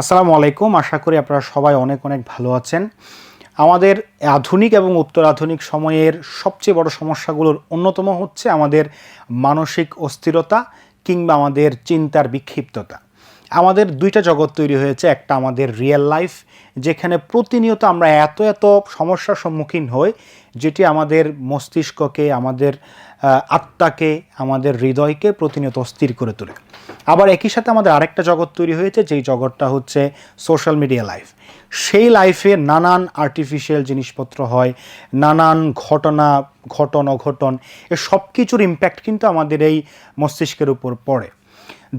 আসসালামু আলাইকুম। আশা করি আপনারা সবাই অনেক অনেক ভালো আছেন। আমাদের আধুনিক এবং উত্তর আধুনিক সময়ের সবচেয়ে বড় সমস্যাগুলোর অন্যতম হচ্ছে আমাদের মানসিক অস্থিরতা কিংবা আমাদের চিন্তার বিক্ষিপ্ততা। আমাদের দুইটা জগৎ তৈরি হয়েছে, একটা আমাদের রিয়েল লাইফ যেখানে প্রতিনিয়ত আমরা এত এত সমস্যার সম্মুখীন হই, যেটি আমাদের মস্তিষ্ককে, আমাদের আত্মাকে, আমাদের হৃদয়কে প্রতিনিয়ত অস্থির করে তোলে। আবার একই সাথে আমাদের আরেকটা জগৎ তৈরি হয়েছে, যেই জগৎটা হচ্ছে সোশ্যাল মিডিয়া লাইফ সেই লাইফে নানান আর্টিফিশিয়াল জিনিসপত্র হয়, নানান ঘটনা, ঘটন, অঘটন, এ সব কিছুর ইম্প্যাক্ট কিন্তু আমাদের এই মস্তিষ্কের উপর পড়ে।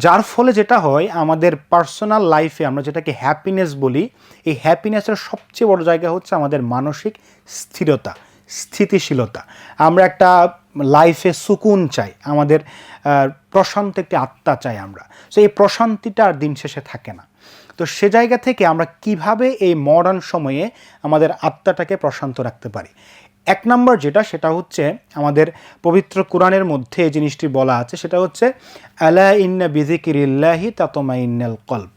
যার ফলে যেটা হয়, আমাদের পার্সোনাল লাইফে আমরা যেটাকে হ্যাপিনেস বলি, এই হ্যাপিনেসের সবচেয়ে বড় জায়গা হচ্ছে আমাদের মানসিক স্থিরতা। স্থিতিশীলতা। আমরা একটা লাইফে সুকুন চাই, আমাদের প্রশান্ত একটি আত্মা চাই আমরা। সো এই প্রশান্তিটা আর দিন শেষে থাকে না। তো সে জায়গা থেকে আমরা কীভাবে এই মডার্ন সময়ে আমাদের আত্মাটাকে প্রশান্ত রাখতে পারি? এক নম্বর যেটা, সেটা হচ্ছে আমাদের পবিত্র কোরআনের মধ্যে এই জিনিসটি বলা আছে, সেটা হচ্ছে, আলা ইন্না বিজিকিরিল্লাহি তাতমাইন্নাল কলব।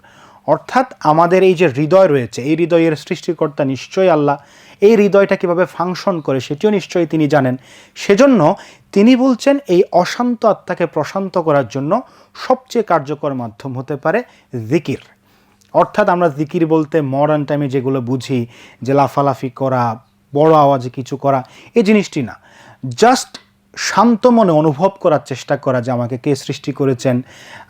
অর্থাৎ আমাদের এই যে হৃদয় রয়েছে, এই হৃদয়ের সৃষ্টিকর্তা নিশ্চয়ই আল্লাহ। এই হৃদয়টা কীভাবে ফাংশন করে সেটিও নিশ্চয়ই তিনি জানেন। সেজন্য তিনি বলছেন এই অশান্ত আত্মাকে প্রশান্ত করার জন্য সবচেয়ে কার্যকর মাধ্যম হতে পারে জিকির। অর্থাৎ আমরা জিকির বলতে মডার্ন টাইমে যেগুলো বুঝি, যে লাফালাফি করা, বড় আওয়াজে কিছু করা, এই জিনিসটি না। জাস্ট শান্ত মনে অনুভব করার চেষ্টা করা যে আমাকে কে সৃষ্টি করেছেন,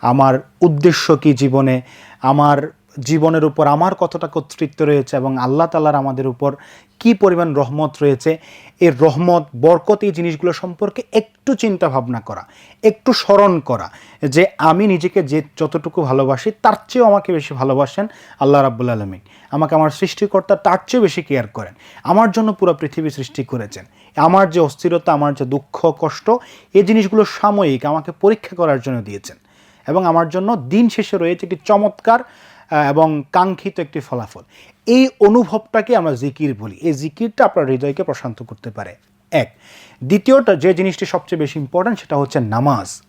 আমার উদ্দেশ্য কি জীবনে, আমার জীবনের উপর আমার কতটা কর্তৃত্ব রয়েছে এবং আল্লাহ তালার আমাদের উপর কি পরিমাণ রহমত রয়েছে, এই রহমত, বরকত এই জিনিসগুলো সম্পর্কে একটু চিন্তা ভাবনা করা, একটু স্মরণ করা যে আমি নিজেকে যে যতটুকু ভালোবাসি তার চেয়েও আমাকে বেশি ভালোবাসেন আল্লাহ রাব্বুল আলমিন। আমাকে আমার সৃষ্টিকর্তা তার চেয়েও বেশি কেয়ার করেন। আমার জন্য পুরো পৃথিবী সৃষ্টি করেছেন। আমার যে অস্থিরতা, আমার যে দুঃখ, কষ্ট, এই জিনিসগুলো সাময়িক আমাকে পরীক্ষা করার জন্য দিয়েছেন। এবং আমার জন্য দিন শেষে রয়েছে একটি চমৎকার এবং কাঙ্ক্ষিত একটি ফলাফল। এই অনুভবটাকে আমরা জিকির বলি। এই জিকিরটা আপনার হৃদয়কে প্রশান্ত করতে পারে। এক। দ্বিতীয়টা, যে জিনিসটি সবচেয়ে বেশি ইম্পর্ট্যান্ট সেটা হচ্ছে নামাজ।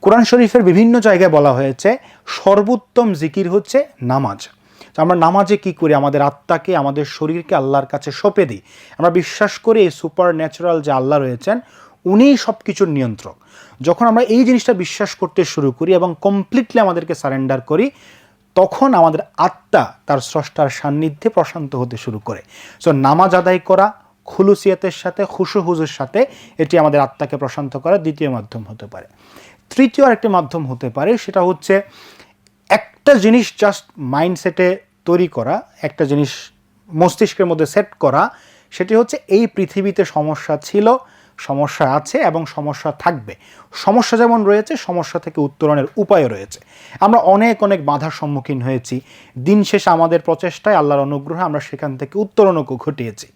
কোরআন শরীফের বিভিন্ন জায়গায় বলা হয়েছে, সর্বোত্তম জিকির হচ্ছে নামাজ। তো আমরা নামাজে কি করি? আমাদের আত্মাকে, আমাদের শরীরকে আল্লাহর কাছে সঁপে দিই। আমরা বিশ্বাস করি এই সুপার ন্যাচারাল যে আল্লাহ রয়েছেন, উনিই সব কিছুর নিয়ন্ত্রক। যখন আমরা এই জিনিসটা বিশ্বাস করতে শুরু করি এবং কমপ্লিটলি আমাদেরকে সারেন্ডার করি তখন আমাদের আত্মা তার স্রষ্টার সান্নিধ্যে প্রশান্ত হতে শুরু করে। সো নামাজ আদায় করা, খুলুসিয়াতের সাথে খুশু হুজুর সাথে, এটি আমাদের আত্মাকে প্রশান্ত করার দ্বিতীয় মাধ্যম হতে পারে। তৃতীয় আরেকটি মাধ্যম হতে পারে, সেটা হচ্ছে একটা জিনিস জাস্ট মাইন্ডসেটে তৈরি করা, একটা জিনিস মস্তিষ্কের মধ্যে সেট করা, সেটি হচ্ছে এই পৃথিবীতে সমস্যা ছিল সমস্যা আছে এবং সমস্যা থাকবে। সমস্যা যেমন রয়েছে, সমস্যা থেকে উত্তরণের উপায় রয়েছে। আমরা অনেক অনেক বাধার সম্মুখীন হয়েছি। দিন শেষে আমাদের প্রচেষ্টায় আল্লাহর অনুগ্রহে আমরা সেখান থেকে উত্তরণও ঘটিয়েছি।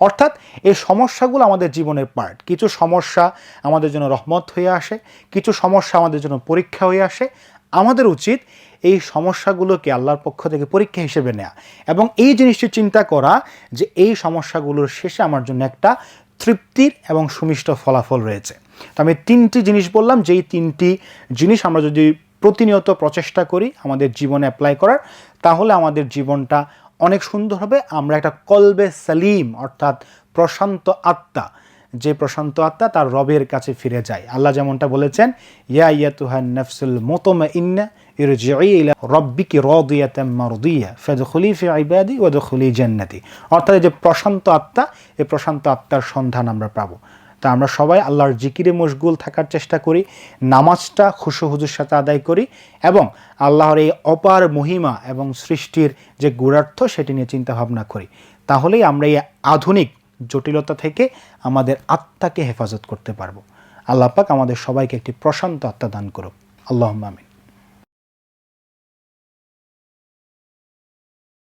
অর্থাৎ এই সমস্যাগুলো আমাদের জীবনের পার্ট কিছু সমস্যা আমাদের জন্য রহমত হয়ে আসে, কিছু সমস্যা আমাদের জন্য পরীক্ষা হয়ে আসে। আমাদের উচিত এই সমস্যাগুলোকে আল্লাহর পক্ষ থেকে পরীক্ষা হিসেবে নেওয়া এবং এই জিনিসটি চিন্তা করা যে এই সমস্যাগুলোর শেষে আমার জন্য একটা তৃপ্তির এবং সুমিষ্ট ফলাফল রয়েছে। তো আমি তিনটি জিনিস বললাম, যেই তিনটি জিনিস আমরা যদি প্রতিনিয়ত প্রচেষ্টা করি আমাদের জীবনে অ্যাপ্লাই করার, তাহলে আমাদের জীবনটা অনেক সুন্দর হবে। আমরা একটা কলবে সালিম, অর্থাৎ প্রশান্ত আত্মা। যে প্রশান্ত আত্মা তার রবের কাছে ফিরে যায়। আল্লাহ যেমনটা বলেছেন, ইয়া ইয়াতুহা নাফসুল মুতমা ইন্না ইরজিই ইলা রব্বিকি রাদিয়াতাম মারদিয়া ফাদখুলি ফি ইবাদি ওয়াদখুলি জান্নাতি। অর্থাৎ যে প্রশান্ত আত্মা, এই প্রশান্ত আত্মার সন্ধান আমরা পাবো। তা আমরা সবাই আল্লাহর জিকিরে মশগুল থাকার চেষ্টা করি, নামাজটা খুশু হুজুর সাথে আদায় করি এবং আল্লাহর এই অপার মহিমা এবং সৃষ্টির যে গুণার্থ সেটি নিয়ে চিন্তা ভাবনা করি। তাহলেই আমরা এই আধুনিক জটিলতা থেকে আমাদের আত্মাকে হেফাজত করতে পারব। আল্লাহ পাক আমাদের সবাইকে একটি প্রশান্ত আত্মা দান করুক। আল্লাহ আমিন।